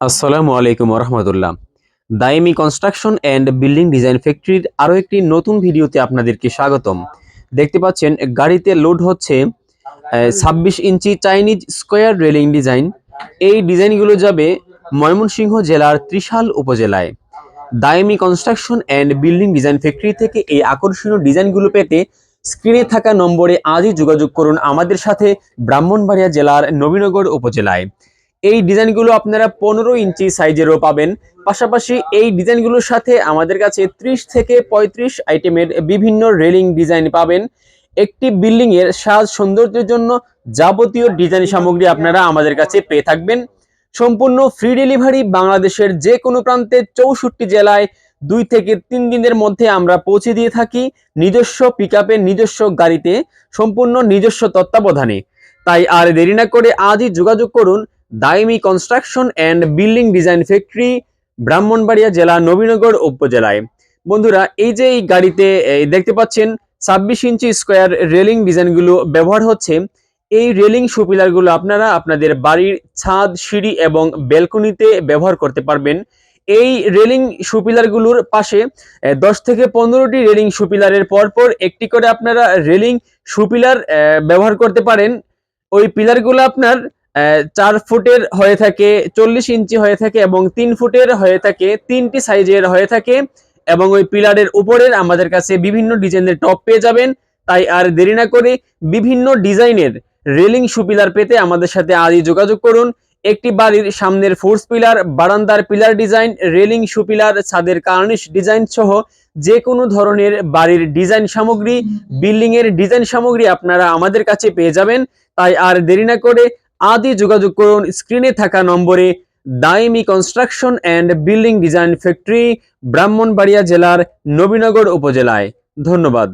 আসসালামু আলাইকুম রহমতুল্লাহ Daimi construction and building design ফ্যাক্টরির আরও একটি নতুন ভিডিওতে আপনাদেরকে স্বাগতম। দেখতে পাচ্ছেন, গাড়িতে লোড হচ্ছে ছাব্বিশ ইঞ্চি চাইনিজ স্কোয়ার রেলিং ডিজাইন এই ডিজাইনগুলো যাবে ময়মনসিংহ জেলার ত্রিশাল উপজেলায়। Daimi construction and building design factory থেকে এই আকর্ষণীয় ডিজাইনগুলো পেতে স্ক্রিনে থাকা নম্বরে আজই যোগাযোগ করুন আমাদের সাথে ব্রাহ্মণবাড়িয়া জেলার নবীনগর উপজেলায়। এই ডিজাইনগুলো আপনারা পনেরো ইঞ্চি সাইজেরও পাবেন। পাশাপাশি এই ডিজাইনগুলোর সাথে আমাদের কাছে ত্রিশ থেকে পঁয়ত্রিশ আইটেমের বিভিন্ন রেলিং ডিজাইন পাবেন। একটি বিল্ডিং এর সাজ সৌন্দর্যের জন্য যাবতীয় ডিজাইন সামগ্রী আপনারা আমাদের কাছে পেয়ে থাকবেন। সম্পূর্ণ ফ্রি ডেলিভারি বাংলাদেশের যে কোনো প্রান্তে চৌষট্টি জেলায় দুই থেকে তিন দিনের মধ্যে আমরা পৌঁছে দিয়ে থাকি নিজস্ব পিক নিজস্ব গাড়িতে, সম্পূর্ণ নিজস্ব তত্ত্বাবধানে। তাই আর দেরি না করে আজই যোগাযোগ করুন Daimi construction and building design factory Brahmanbaria জেলা, নবীনগর উপজেলায়। বন্ধুরা, এই যে এই গাড়িতে দেখতে পাচ্ছেন, ছাব্বিশ ইঞ্চি স্কোয়ার রেলিং ডিজাইনগুলো ব্যবহার হচ্ছে। এই রেলিং সুপিলারগুলো আপনারা আপনাদের বাড়ির ছাদ, সিঁড়ি এবং ব্যালকনিতে ব্যবহার করতে পারবেন। এই রেলিং সুপিলারগুলোর পাশে দশ থেকে পনেরোটি রেলিং সুপিলারের পরপর একটি করে আপনারা রেলিং সুপিলার ব্যবহার করতে পারেন। ওই পিলারগুলো আপনার চার ফুটের হয়ে থাকে, চল্লিশ ইঞ্চি হয়ে থাকে এবং তিন ফুটের হয়ে থাকে, তিনটি সাইজের হয়ে থাকে এবং ওই পিলারের উপরের আমাদের কাছে বিভিন্ন ডিজাইনের টপ পেয়ে যাবেন। তাই আর দেরি না করে বিভিন্ন ডিজাইনের রেলিং সুপিলার পেতে আমাদের সাথে আজই যোগাযোগ করুন। একটি বাড়ির সামনের ফোর্স পিলার, বারান্দার পিলার ডিজাইন, রেলিং সুপিলার ছাদের কার্নিশ ডিজাইন সহ যে কোনো ধরনের বাড়ির ডিজাইন সামগ্রী বিল্ডিং এর ডিজাইন সামগ্রী আপনারা আমাদের কাছে পেয়ে যাবেন। তাই আর দেরি না করে আদি যোগাযোগ করুন স্ক্রিনে থাকা নম্বরে Daimi construction and building design factory Brahmanbaria জেলার নবীনগর উপজেলায়। ধন্যবাদ।